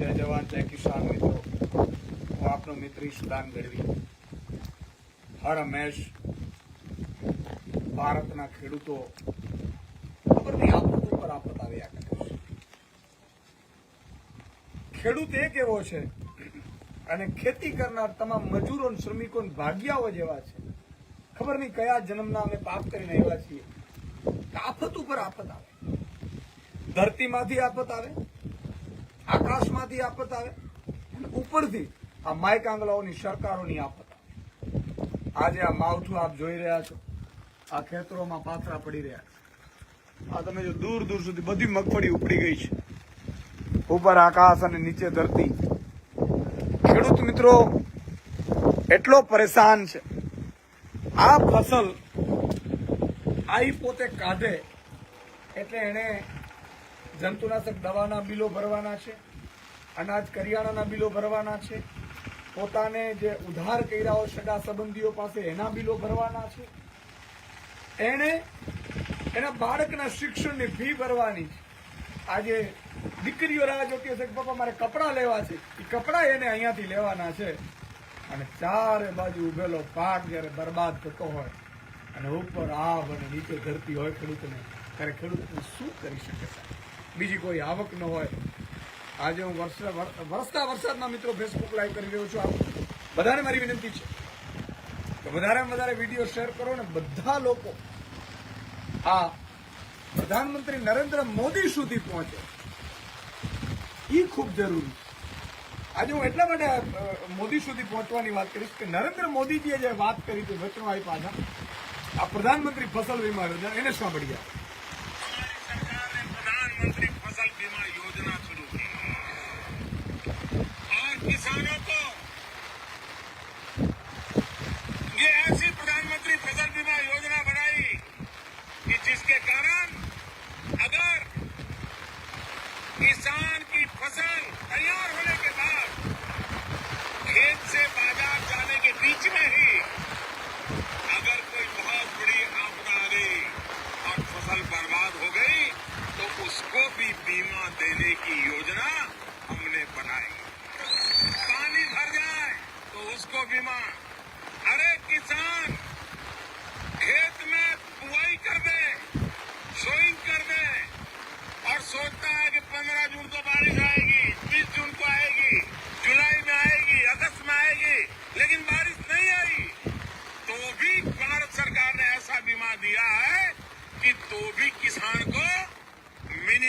જય જવાન, જય કિસાન મિત્રો. હું આપનો મિત્ર ઈશદાન ગઢવી. હર હંમેશ ભારતના ખેડૂતો ખેડૂત એક એવો છે અને ખેતી કરનાર તમામ મજૂરો શ્રમિકો ભાગ્યાઓ જેવા છે. ખબર નહીં કયા જન્મના અમે પાપ કરીને આવ્યા છીએ. આફત ઉપર આફત આવે. ધરતીમાંથી આફત આવે. આકાશમાંથી આફત આવે ઉપરથી આ માઇક આંગલાઓની સરકારોની આફત આવે. આજે આ માવઠું આપ જોઈ રહ્યા છો. આ ખેતરોમાં પાથરા પડી રહ્યા છે. આ તમે જો દૂર દૂર સુધી બધી મગફળી ઉપડી ગઈ છે. ઉપર આકાશ અને નીચે ધરતી. ખેડૂત મિત્રો, એટલો પરેશાન છે. આ ફસલ આઈ પોતે કાઢે એટલે એને જંતુનાશક દવાના બિલો ભરવાના છે, અનાજ કરિયાણાના બિલો ભરવાના છે, પોતાને જે ઉધાર કર્યા હોય સગા સંબંધીઓ પાસે એના બિલો ભરવાના છે. એને એના બાળકના શિક્ષણની ફી ભરવાની છે. આજે દીકરીઓ રાહ જોતી હશે કે પપ્પા મારે કપડાં લેવા છે. એ કપડાં એને અહીંયાથી લેવાના છે. અને ચારે બાજુ ઉભેલો પાક જ્યારે બરબાદ થતો હોય અને ઉપર આવ અને નીચે ધરતી હોય ખેડૂતને, ત્યારે ખેડૂતને શું કરી શકે સાહેબ? બીજી કોઈ આવક ન હોય. આજે હું વરસતા વરસાદમાં મિત્રો ફેસબુક લાઈવ કરી રહ્યો છું. બધાને મારી વિનંતી છે કે વધારેમાં વધારે વીડિયો શેર કરો ને બધા લોકો આ પ્રધાનમંત્રી નરેન્દ્ર મોદી સુધી પહોંચે. એ ખૂબ જરૂરી. આજે હું એટલા માટે મોદી સુધી પહોંચવાની વાત કરીશ કે નરેન્દ્ર મોદીજીએ જે વાત કરી હતી વચનો આપ્યા હતા આ પ્રધાનમંત્રી ફસલ વીમા યોજના, એને સાંભળી ગયા.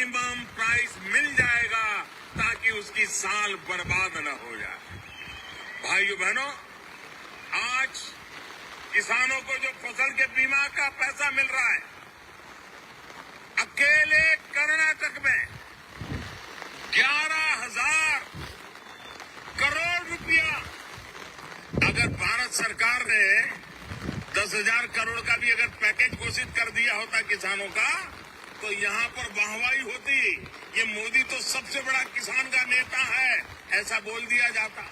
मिनिमम प्राइस मिल जाएगा ताकि उसकी साल बर्बाद न हो जाए। भाइयों बहनों, आज किसानों को जो फ़सल के बीमा का पैसा मिल रहा है, अकेले कर्नाटक में ग्यारह हज़ार करोड़ रुपया अगर भारत सरकार ने दस हज़ार करोड़ का भी अगर पैकेज घोषित कर दिया होता किसानों का तो यहाँ पर वाहवाही होती। ये मोदी तो सबसे बड़ा किसान का नेता है, ऐसा बोल दिया जाता।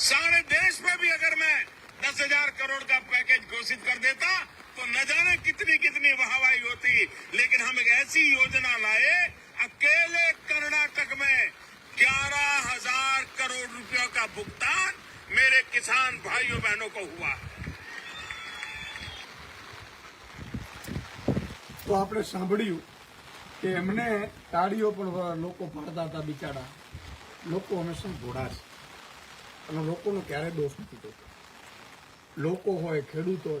सारे देश में भी अगर मैं दस हज़ार करोड़ का पैकेज घोषित कर देता तो न जाने कितनी कितनी वाहवाही होती। लेकिन हम एक ऐसी योजना लाए, अकेले कर्नाटक में ग्यारह हज़ार करोड़ रुपयों का भुगतान मेरे किसान भाइयों बहनों को हुआ। है તો આપણે સાંભળ્યું કે એમને તાળીઓ પણ લોકો પાડતા હતા બિચારા. લોકો હંમેશા ઘોડા છે. અને લોકોનો ક્યારેય દોષ નથી થતો. લોકો હોય, ખેડૂત હોય.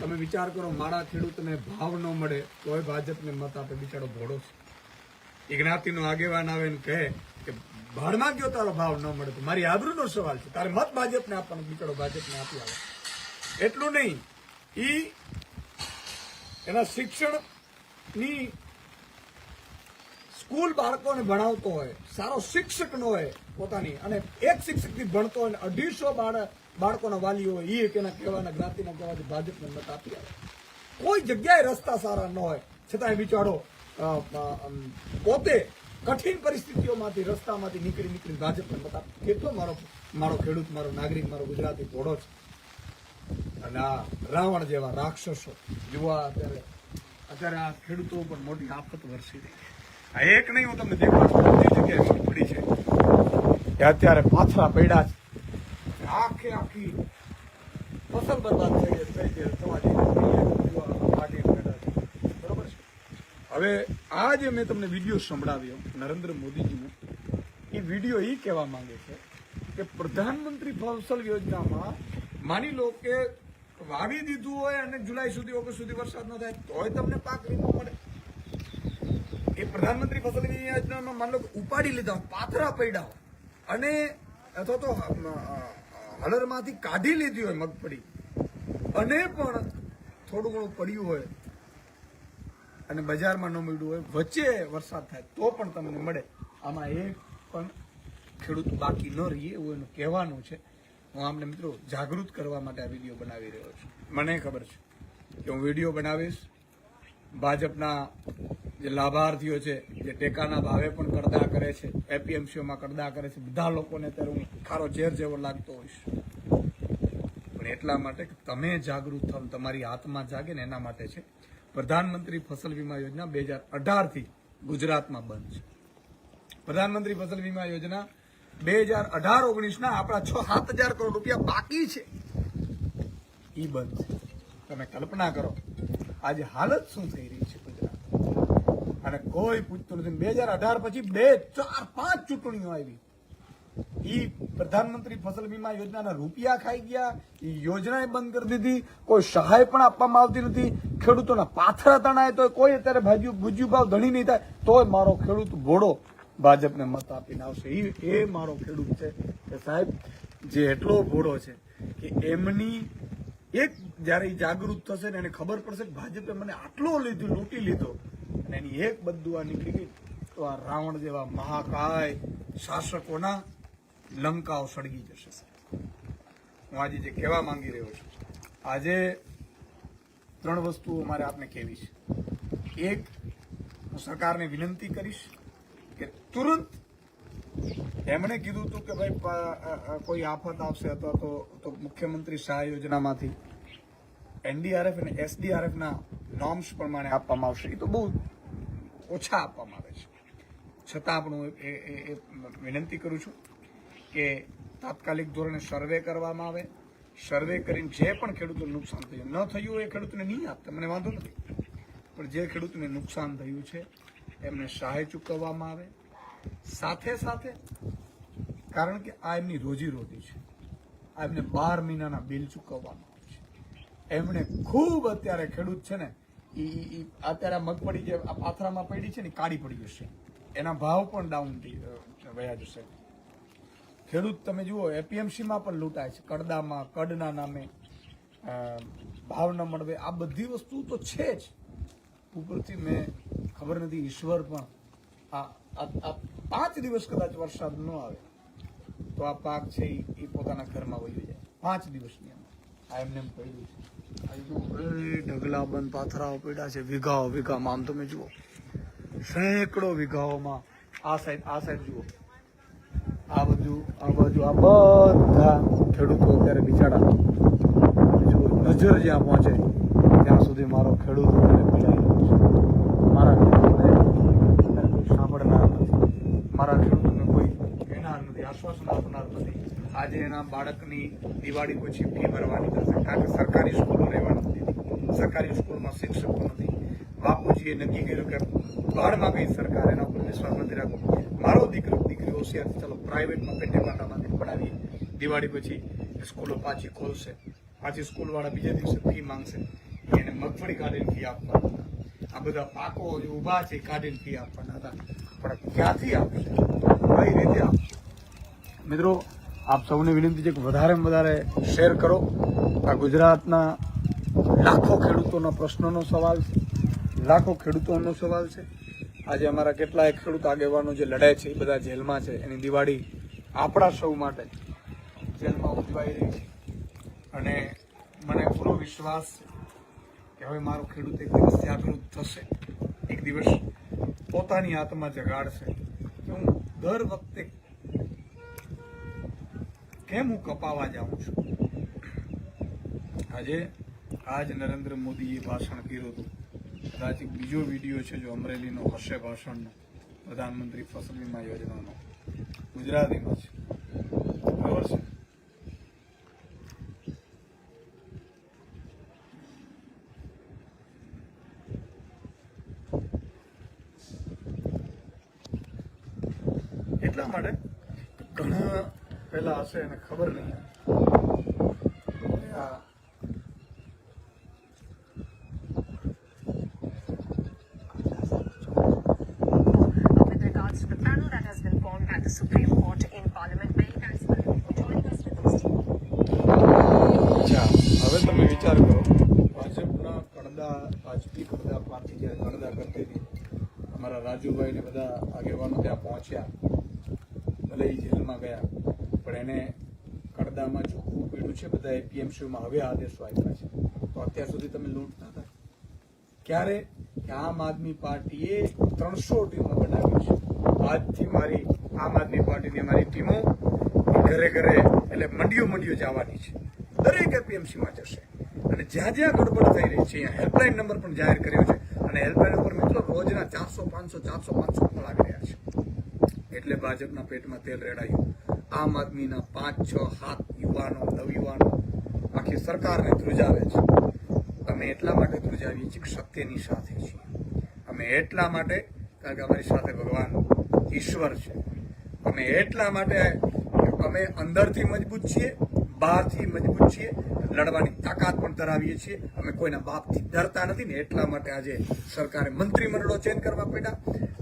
તમે વિચાર કરો, મારા ખેડૂતને ભાવ ન મળે, તોય ભાજપને મત આપે. બિચારો ઘોડો છે. એ જ્ઞાતિનો આગેવાન આવે ને કહે કે, ભાડમાં ગયો તારો ભાવ ન મળે. તો મારી આબરૂનો સવાલ છે. તારે મત ભાજપને આપવાનો, બિચારો ભાજપને આપી આવે. એટલું નહીં. ઈ એના શિક્ષણની સ્કૂલ બાળકોને ભણાવતો હોય, સારો શિક્ષક નો હોય પોતાની, અને એક શિક્ષકથી ભણતો હોય અઢીસો બાળક બાળકોના વાલીઓ હોય એ એના કહેવાના, જ્ઞાતિના કહેવાથી ભાજપને મત આપી આવે. કોઈ જગ્યાએ રસ્તા સારા ન હોય. છતાંય બિચારો પોતે કઠિન પરિસ્થિતિઓમાંથી, રસ્તામાંથી નીકળી નીકળી ભાજપને મત આપી. કેટલો મારો મારો ખેડૂત, મારો નાગરિક, મારો ગુજરાતી ઘોડો છે. અને આ રાવણ જેવા રાક્ષસો, યુવા અત્યારે અત્યારે આ ખેડૂતો ઉપર મોટી આફત વરસી રહી છે. આ એક નહીં, હું તમને દેખાડું બધી જગ્યાએ મગફળી છે. કે અત્યારે પાથરા પડ્યા છે. આખે આખી ફસલ બરબાદ થઈ ગઈ થઈ ગઈ તમારી. બરોબર છે? હવે આ જે મેં તમને વીડિયો સંભળાવ્યો, નરેન્દ્ર મોદીજીનો, એ વીડિયો એ કહેવા માંગે છે કે પ્રધાનમંત્રી ફસલ યોજનામાં માની લો કે વાવી દીધું હોય અને જુલાઈ સુધી, ઓગસ્ટ સુધી વરસાદ ન થાય, તોય તમને પાક વીમો મળે. એ પ્રધાનમંત્રી ફસલ વીમા યોજનામાં માનલો ઉપાડી લીધા, પાથરા પડ્યા અને અથવા તો હલરમાંથી કાઢી લીધી હોય મગફળી. અને પણ થોડું ઘણું પડ્યું હોય અને બજારમાં ન મળ્યું હોય, વચ્ચે વરસાદ થાય, તો પણ તમને મળે. આમાં એક પણ ખેડૂત બાકી ન રહીએ એવું એનું કહેવાનું છે. હું આમને મિત્રો જાગૃત કરવા માટે આ વીડિયો બનાવી રહ્યો છું. મને ખબર છે કે હું વીડિયો બનાવીશ. ભાજપના જે લાભાર્થીઓ છે, જે ટેકાના ભાવે પણ કરદા કરે છે, એપીએમસીઓમાં કરદા કરે છે, બધા લોકોને અત્યારે હું ખારો ઝેર જેવો લાગતો હોઈશ. પણ એટલા માટે કે તમે જાગૃત થાવ, તમારી આત્મા જાગે ને એના માટે છે. પ્રધાનમંત્રી ફસલ વીમા યોજના બે હજાર અઢારથી ગુજરાતમાં બંધ છે. પ્રધાનમંત્રી ફસલ વીમા યોજના બે હજાર અઢાર ઓગણીસના આપણા છ સાત હજાર કરોડ રૂપિયા બાકી છે. ઈ બંધ તમે કલ્પના કરો, આજે હાલત શું થઈ રહી છે ગુજરાત અને કોઈ પૂછતું નથી. બે હજાર અઢાર પછી બે, ચાર, પાંચ ચૂંટણીઓ આવી. ઈ પ્રધાનમંત્રી ફસલ વીમા યોજનાના રૂપિયા ખાઈ ગયા. ઈ યોજનાએ બંધ કરી દીધી. કોઈ સહાય પણ આપવામાં આવતી નથી. ખેડૂતોના પાથરા તણાય તો કોઈ અત્યારે ભાજ્યું, ભૂજ્યું ભાવ ધણી નહીં થાય. તોય મારો ખેડૂત ભોળો. ભાજપને મત આપીને આવશે. એ એ મારો ખેડૂત છે. કે સાહેબ, જે એટલો ભોળો છે કે એમની એક જ્યારે એ જાગૃત થશે ને એને ખબર પડશે કે ભાજપે મને આટલો લીધું, લૂંટી લીધો. અને એની એક બધું આ નીકળી ગઈ. તો આ રાવણ જેવા મહાકાય શાસકોના લંકાઓ સળગી જશે હું આજે જે કહેવા માંગી રહ્યો છું, આજે ત્રણ વસ્તુઓ મારે આપને કહેવી છે. એક, હું સરકારને વિનંતી કરીશ કે તુરંત એમણે કીધું હતું કે ભાઈ કોઈ આફત આવશે અથવા તો તો મુખ્યમંત્રી સહાય યોજનામાંથી એનડીઆરએફ અને એસડીઆરએફના નોર્મ્સ પ્રમાણે આપવામાં આવશે. એ તો બહુ ઓછા આપવામાં આવે છે. છતાં પણ હું એ વિનંતી કરું છું કે તાત્કાલિક ધોરણે સર્વે કરવામાં આવે. સર્વે કરીને જે પણ ખેડૂતોને નુકસાન થયું, ન થયું એ ખેડૂતને નહીં આપતા, મને વાંધો નથી. પણ જે ખેડૂતને નુકસાન થયું છે એમને સહાય ચૂકવવામાં આવે. સાથે સાથે, કારણ કે આ એમની રોજી રોટી છે. આ એમને બાર મહિનાના બિલ ચૂકવવામાં આવે છે. એમણે ખૂબ અત્યારે ખેડૂત છે ને, ઈ અત્યારે મગફળી જે આ પાથરામાં પડી છે ને કાઢી પડી જશે. એના ભાવ પણ ડાઉન વયા જશે. ખેડૂત તમે જુઓ, એપીએમસીમાં પણ લૂંટાય છે. કડદામાં, કડના નામે ભાવ ન મળવે આ બધી વસ્તુ તો છે જ. ઉપરથી મેં ખબર નથી, ઈશ્વર પણ આ પાંચ દિવસ કદાચ વરસાદ ન આવે, તો આ પાક છે ઈ પોતાના ઘરમાં વહી જાય. પાંચ દિવસની અંદર આ એમને એમ પડ્યું છે. આ ઢગલા બંધ પાથરાઓ પડ્યા છે, વીઘાઓ, વીઘામાં. આમ તમે જુઓ, સેંકડો વીઘાઓમાં. આ સાઈડ આ સાઈડ જુઓ. આ બધું આ બાજુ આ બધા ખેડૂતો અત્યારે બિચારા. નજર જ્યાં પહોંચે, ત્યાં સુધી મારો ખેડૂત અત્યારે પીડાઈ રહ્યો છે મારા ખેડૂતોને અત્યારે કોઈ સાંભળનાર નથી મારા ખેડૂતોને કોઈ કહેનાર નથી આશ્વાસન આપનાર નથી આજે એના બાળકની દિવાળી પછી ફી ભરવાની થશે, કારણ કે સરકારી સ્કૂલો રહેવાની નથી. સરકારી સ્કૂલમાં શિક્ષકો નથી. બાપુજીએ નક્કી કર્યું કે બહારમાં ગઈ સરકાર, એના ઉપર વિશ્વાસ નથી રાખવો. મારો દીકરો દીકરી હોશિયાર ચલો પ્રાઇવેટમાં પેટે પાટામાંથી પડાવીએ દિવાળી પછી સ્કૂલો પાછી ખોલશે. પાછી સ્કૂલવાળા બીજા દિવસે ફી માંગશે. એને મગફળી કાઢીને ફી આપવાના હતા. આ બધા પાકો જે ઊભા છે કાઢીને ફી આપવાના હતા. પણ ક્યાંથી આપશે? કઈ રીતે આપશે? મિત્રો આપ સૌને વિનંતી છે કે વધારેમાં વધારે શેર કરો. આ ગુજરાતના લાખો ખેડૂતોના પ્રશ્નોનો સવાલ છે. લાખો ખેડૂતોનો સવાલ છે. આજે અમારા કેટલાય ખેડૂત આગેવાનો જે લડે છે, એ બધા જેલમાં છે. એની દિવાળી આપણા સૌ માટે જેલમાં ઉજવાઈ રહી છે. અને મને પૂરો વિશ્વાસ કે હવે મારો ખેડૂત એક દિવસ જાગૃત થશે. એક દિવસ પોતાની આત્મા જગાડશે. કે હું દર વખતે કેમ હું કપાવા જાઉં છું? આજે આજ નરેન્દ્ર મોદીએ ભાષણ કર્યું હતું. કદાચ બીજો વીડિયો છે જો અમરેલીનો હશે ભાષણનો, પ્રધાનમંત્રી ફસલ વીમા યોજનાનો. ગુજરાતીમાં છે માટે ઘણા હશે એને ખબર નહીં આ at the Supreme Court in Parliament. Many thanks for joining us with those અચ્છા હવે તમે વિચાર કરો ભાજપના કડદા ભાજપી કડદા પાર્ટી જ્યારે કરતી હતી અમારા રાજુભાઈ ને બધા આગેવાનો ત્યાં પહોંચ્યા ભલે ઈ જેલમાં ગયા પણ એને કડદામાં ચોખ્ખું પીડ્યું છે બધા એપીએમસીમાં હવે આદેશો આપ્યા છે. તો અત્યાર સુધી તમે લૂંટતા હતા. ક્યારે? કે આમ આદમી પાર્ટીએ ત્રણસો ટીમો બનાવી છે. આજથી મારી આમ આદમી પાર્ટીની મારી ટીમો ઘરે ઘરે, એટલે મંડીઓ મંડીઓ જવાની છે. દરેક એપીએમસીમાં જશે. અને જ્યાં જ્યાં ગડબડ થઈ રહી છે, અહીંયા હેલ્પલાઇન નંબર પણ જાહેર કર્યો છે. અને હેલ્પલાઇન નંબર મિત્રો રોજના ચારસો, પાંચસો ચારસો, પાંચસો પણ આવી રહ્યા છે. એટલે ભાજપના પેટમાં તેલ રેડાયું. આમ આદમીના પાંચ, છ હાથ યુવાનો, નવયુવાનો આખી સરકારને ધ્રુજાવે છે. અમે એટલા માટે ધ્રુજાવીએ છીએ સત્યની સાથે છીએ. અમે એટલા માટે, કારણ કે અમારી સાથે ભગવાન ઈશ્વર છે. અમે એટલા માટે અમે અંદરથી મજબૂત છીએ, બહારથી મજબૂત છીએ, લડવાની તાકાત પણ ધરાવીએ છીએ. અમે કોઈના બાપથી ડરતા નથી ને એટલા માટે આજે સરકારે મંત્રીમંડળો ચેન્જ કરવા પડ્યા.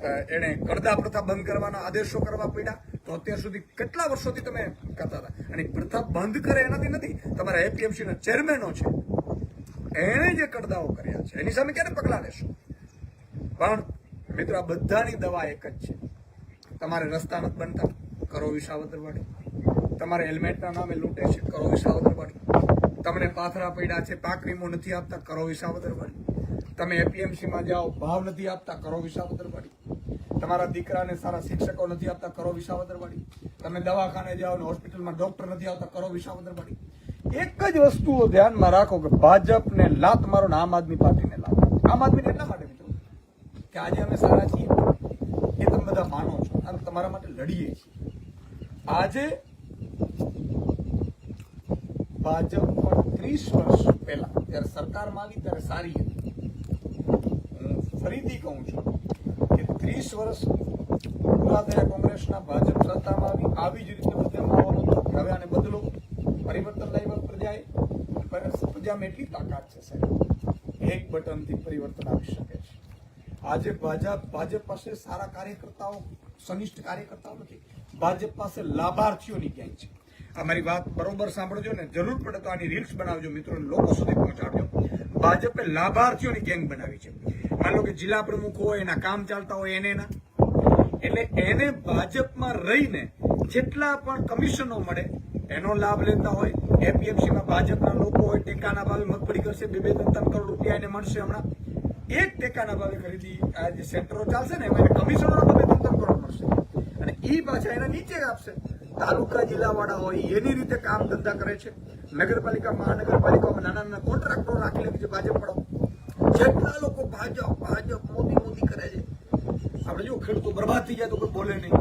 એણે કડદા પ્રથા બંધ કરવાના આદેશો કરવા પડ્યા. તો અત્યાર સુધી કેટલા વર્ષોથી તમે કરતા હતા? અને પ્રથા બંધ કરે એનાથી નથી, તમારા એપીએમસી ના ચેરમેનો છે. એણે જે કરદાઓ કર્યા છે, એની સામે ક્યારે પગલા લેશો? પણ મિત્રો, આ બધાની દવા એક જ છે. તમારે રસ્તા નથી બનતા, કરો વિસાવદરવાડી તમારે હેલ્મેટના નામે લૂંટે છે, કરો વિસાવદરવાડી તમને પાથરા પડ્યા છે પાક વીમો નથી આપતા, કરો વિસાવદરવાડી તમે એપીએમસીમાં જાઓ, ભાવ નથી આપતા, કરો વિસાવદરવાડી તમારા દીકરાને સારા શિક્ષકો નથી આપતા, કરો વિસાવદરવાડી તમે દવાખાને જાઓ ને હોસ્પિટલમાં ડોક્ટર નથી આવતા, કરો વિસાવદરવાડી એક જ વસ્તુઓ ધ્યાનમાં રાખો કે ભાજપને લાત મારો ને આમ આદમી પાર્ટીને લાત આમ આદમીને એટલા માટે મિત્રો? કે આજે અમે સારા છીએ. એ તમે બધા માનો છો. અને તમારા માટે લડીએ છીએ. આજે ભાજપ પણ ત્રીસ વર્ષ પહેલા, જ્યારે સરકારમાં આવી ત્યારે સારી હતી. ફરીથી કહું છું કે ત્રીસ વર્ષ પૂરા થયા કોંગ્રેસના ભાજપ સત્તામાં આવી જ રીતે માહોલ હવે આને બદલો. પરિવર્તન લાવ્યા પ્રજાએ. પર- પ્રજામાં એટલી તાકાત છે સાહેબ. એક બટનથી પરિવર્તન આવી શકે છે. આજે ભાજપ ભાજપ પાસે સારા કાર્યકર્તાઓ, સનિષ્ઠ કાર્યકર્તાઓ નથી. ભાજપ પાસે લાભાર્થીઓની ક્યાંય છે. આ મારી વાત બરોબર સાંભળજો ને જરૂર પડે તો આની રીલ્સ બનાવજો મિત્રો લોકો સુધી પહોંચાડજો. ભાજપે લાભાર્થીઓની ગેંગ બનાવી છે. માનો કે જિલ્લા પ્રમુખ હોય, એના કામ ચાલતા હોય, એને એટલે એને ભાજપમાં રહીને જેટલા પણ કમિશનો મળે, એનો લાભ લેતા હોય, એપીએમસીમાં ભાજપના લોકો હોય, ટેકાના ભાવે મગફળી કરશે, બે બે ત્રણ ત્રણ કરોડ રૂપિયા એને મળશે હમણાં. એક ટેકાના ભાવે ખરીદી આ જે સેન્ટરો ચાલશે ને, એમાં કમિશનરો બે ત્રણ ત્રણ કરોડ મળશે. અને એ પાછા એના નીચે આપશે. તાલુકા જિલ્લાવાળા હોય, એની રીતે કામ ધંધા કરે છે. નગરપાલિકા મહાનગરપાલિકામાં નાના નાના કોન્ટ્રાક્ટરો રાખી લે છે ભાજપ વાળો જેટલા લોકો ભાજપ ભાજપ મોદી મોદી કરે છે, આપણે જો ખેડૂતો બરબાદ થઈ જાય તો કોઈ બોલે નહીં.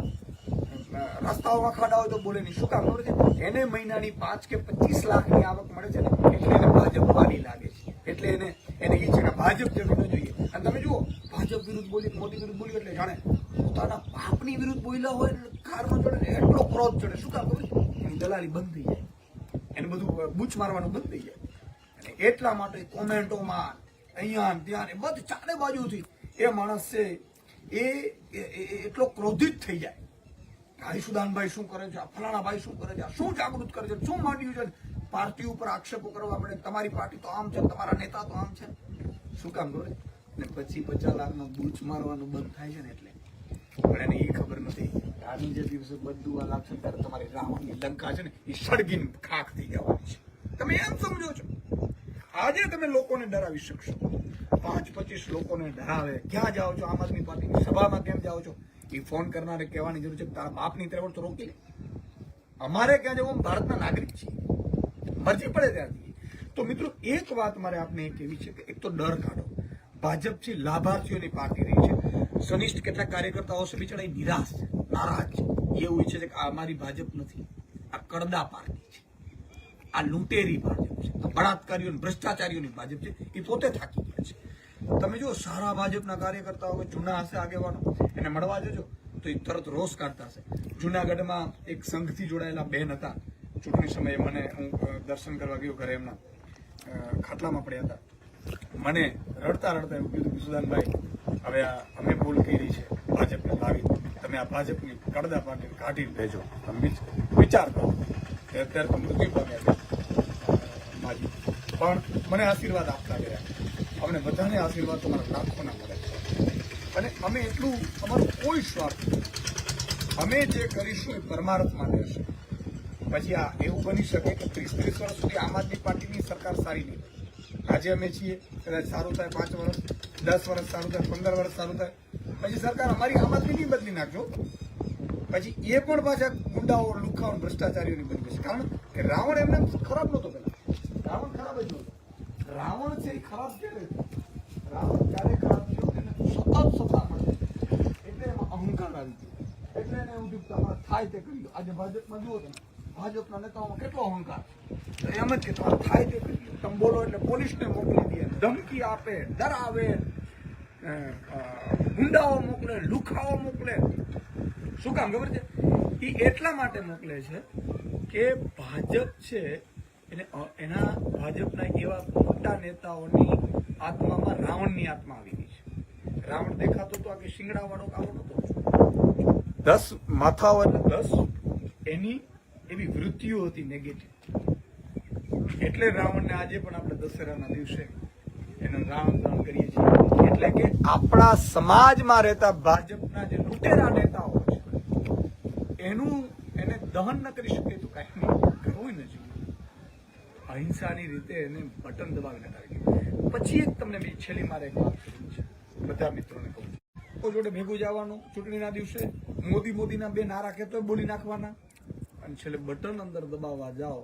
રસ્તાઓમાં ખાડા હોય તો બોલે નહીં. શું કામ ખબર છે? એને મહિનાની પાંચ કે પચીસ લાખની આવક મળે છે ને, એટલે એને ભાજપ વાલી લાગે છે. એટલે એને એને એ છે કે ભાજપ જમીન જોઈએ. અને તમે જુઓ, ભાજપ વિરુદ્ધ બોલી, મોદી વિરુદ્ધ બોલી એટલે જાણે પોતાના બાપની વિરુદ્ધ બોલ્યા હોય એટલે કારમાં ચડે એટલો ક્રોધ ચડે. શું કામ ખબર એની દલાલી બંધ થઈ જાય. એને બધું બૂચ મારવાનું બંધ થઈ જાય. અને એટલા માટે કોમેન્ટોમાં અહીંયા ત્યાં બધ ચારે બાજુથી એ માણસ છે એ એટલો ક્રોધિત થઈ જાય. આ ઈશુદાનભાઈ શું કરે છે? આ ફલાણા ભાઈ શું કરે છે? આ શું જાગૃત કરે છે? શું માંડ્યું છે? પાર્ટી ઉપર આક્ષેપો કરવા પડે તમારી પાર્ટી તો આમ છે, તમારા નેતા તો આમ છે. શું કામ કરે ને પછી પચાસ લાખનો બૂચ મારવાનું બંધ થાય છે ને એટલે. પણ એને એ ખબર નથી. આજની જે દિવસે બધું આ લાગશે ત્યારે તમારી રાવણની લંકા છે ને, એ સળગીને ખાખ થઈ જવાની છે. તમે એમ સમજો છો? આજે તમે લોકોને ડરાવી શકશો. પાંચ, પચીસ લોકોને ડરાવે. ક્યાં જાઓ છો? આમ આદમી પાર્ટીની સભામાં કેમ જાઓ છો? એ ફોન કરનારે કહેવાની જરૂર છે તારા બાપની ત્રેવડ તો રોકી લે. અમારે ક્યાં જવું? ભારતના નાગરિક છીએ. મરજી પડે ત્યાંથી તો મિત્રો, એક વાત મારે આપને એ કહેવી છે કે એક તો ડર કાઢો. ભાજપ છે લાભાર્થીઓની પાર્ટી રહી છે. સનિષ્ઠ કેટલાક કાર્યકર્તાઓ છે, બિચારા નિરાશ નારાજ છે. એવું ઈચ્છે છે કે આ અમારી ભાજપ નથી. આ કડદા પાર્ટી છે. આ લૂંટેરી ભાજપ છે આ બળાત્કારીઓ ભ્રષ્ટાચારીઓની ભાજપ છે એ પોતે થાકી ગયા છે. તમે જો સારા ભાજપના કાર્યકર્તાઓ હોય, જૂના હશે આગેવાનો. એને મળવા જજો તો એ તરત રોષ કાઢતા હશે. જુનાગઢમાં એક સંઘથી જોડાયેલા બેન હતા. ચૂંટણી સમયે મને હું દર્શન કરવા ગયો ઘરે એમના ખાટલામાં પડ્યા હતા. મને રડતા રડતા એવું કીધું કે હવે આ અમે ભૂલ કરી છે ભાજપને લાવી. તમે આ ભાજપની કડદા પાટી કાઢીને ભેજો. તમે વિચાર કરો. અત્યારે તો મૃત્યુ પામ્યા છે પણ મને આશીર્વાદ આપતા ગયા અમને બધાને આશીર્વાદ તમારા લાખોના મળે અને અમે એટલું, અમારો કોઈ સ્વાર્થ. અમે જે કરીશું એ પરમાર્થ માટે પછી આ એવું બની શકે કે ત્રીસ ત્રીસ વર્ષ સુધી આમ આદમી પાર્ટીની સરકાર સારી નહીં આજે અમે છીએ, કદાચ સારું થાય પાંચ વર્ષ, દસ વર્ષ સારું થાય, પંદર વર્ષ સારું થાય. પછી સરકાર અમારી આમ આદમીની બદલી નાખજો. પછી એ પણ પાછા ગુંડાઓ, લુખાઓ ભ્રષ્ટાચારીઓની બની જશે. કારણ કે રાવણ એમને ખરાબ નહોતો પેલા રાવણ ખરાબ જ નહોતો રાવણ છે એ ખરાબ ક્યારે? રાવણ ક્યારે ખરાબ થયો એને સતત સત્તા પડે એટલે એમાં અહંકાર આવી ગયો. એટલે એને એવું થયું થાય તે કરી લો આજે ભાજપમાં જુઓ તમે, ભાજપના નેતાઓમાં કેટલો અહંકાર એમ જ કે થાય તે કરી લો તમે એટલે પોલીસને મોકલી દે, ધમકી આપે, ડરાવે ગુંડાઓ મોકલે, લુખાઓ મોકલે. શું કામ ખબર છે? એ એટલા માટે મોકલે છે કે ભાજપ છે અ- એના ભાજપના એવા મોટા નેતાઓની આત્મામાં રાવણની આત્મા આવી ગઈ છે. રાવણ દેખાતો તો આ કે શિંગડાવાળો કાવો નતો દસ માથાવાળા એટલે દસ એની એવી વૃત્તિઓ હતી નેગેટિવ એટલે રાવણને આજે પણ આપણે દશેરાના દિવસે એનું રાવણ દહન કરીએ છીએ. એટલે કે આપણા સમાજમાં રહેતા ભાજપના જે લૂંટેરા નેતાઓ છે, એનું એને દહન ન કરી શકે તો કાંઈ નહીં. કરવું ન જોઈએ. અહિંસાની રીતે એને બટન દબાવીને કાઢી પછી એક તમને મેં છેલ્લી મારે એક વાત કરવી છે. બધા મિત્રોને કહું છું. લોકો જોડે ભેગું જવાનું ચૂંટણીના દિવસે. મોદી મોદીના બે નારા કહેતો બોલી નાખવાના. અને છેલ્લે બટન અંદર દબાવવા જાઓ,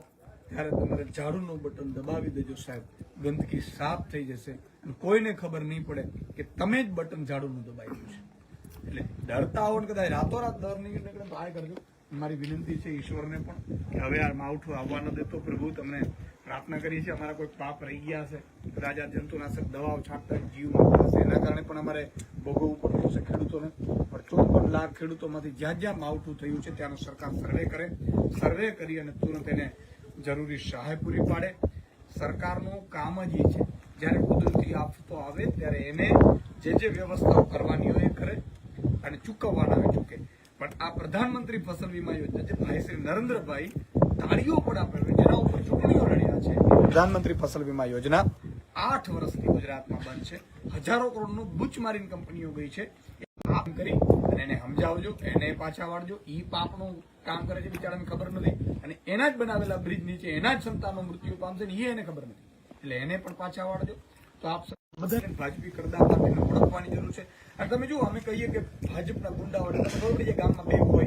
ત્યારે તમારે ઝાડુનું બટન દબાવી દેજો સાહેબ. ગંદકી સાફ થઈ જશે. અને કોઈને ખબર નહીં પડે કે તમે જ બટન ઝાડુનું દબાવી દબાવ્યું છે. એટલે ડરતા હો ને કદાચ રાતોરાત ડર નહીં નીકળે તો આ કરજો. મારી વિનંતી છે ઈશ્વરને પણ કે હવે આ માવઠું આવવા ન દેતો પ્રભુ તમને પ્રાર્થના કરીએ છીએ, અમારા કોઈ પાપ રહી ગયા હશે, કદાચ આ જંતુનાશક દવાઓ છાંટતા જીવ મારતા હશે, એના કારણે પણ અમારે ભોગવવું પડતું છે ખેડૂતોને. પણ ચોપન લાખ ખેડૂતોમાંથી જ્યાં જ્યાં માવઠું થયું છે, ત્યાંનો સરકાર સર્વે કરે, સર્વે કરી અને તુરંત એને જરૂરી સહાય પૂરી પાડે. સરકારનું કામ જ એ છે, જ્યારે કુદરતી આફતો આવે, ત્યારે એને જે જે વ્યવસ્થાઓ કરવાની હોય એ કરે અને ચૂકવવાના હોય ચૂકે. પણ આ પ્રધાનમંત્રી ફસલ વીમા યોજના જે ભાઈ શ્રી નરેન્દ્રભાઈ તાળીઓ પણ આપે જેના ઉપર ચૂંટણીઓ છે. પ્રધાનમંત્રી ફસલ વીમા યોજના આઠ વર્ષથી ગુજરાતમાં બંધ છે. હજારો કરોડનું બુચ મારીને કંપનીઓ ગઈ છે. કામ કરી અને એને સમજાવજો, એને પાછા વાળજો. ઈ પાપનું કામ કરે છે, બિચારાને ખબર નથી. અને એના જ બનાવેલા બ્રિજ નીચે એના જ સંતાનો મૃત્યુ પામશે ને એ એને ખબર નથી. એટલે એને પણ પાછા વાળજો. તો આપ ભાજપી કરતા ઓળખવાની જરૂર છે. અને તમે જુઓ, અમે કહીએ કે ભાજપના ગુંડાઓ પડી ગામમાં બે હોય.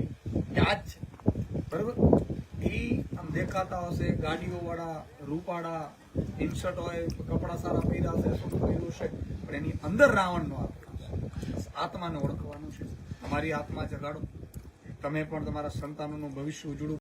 ત્યાં જ. છે બરોબર? એ દેખાતા હશે ગાડીઓ વાળા રૂપાળા ઇન્સર્ટ હોય, કપડા સારા પહેર્યા છે શું પહેર્યું છે, પણ એની અંદર રાવણનો આત્માને ઓળખવાનું છે. તમારી આત્મા જગાડો. તમે પણ તમારા સંતાનોનું ભવિષ્ય ઉજળું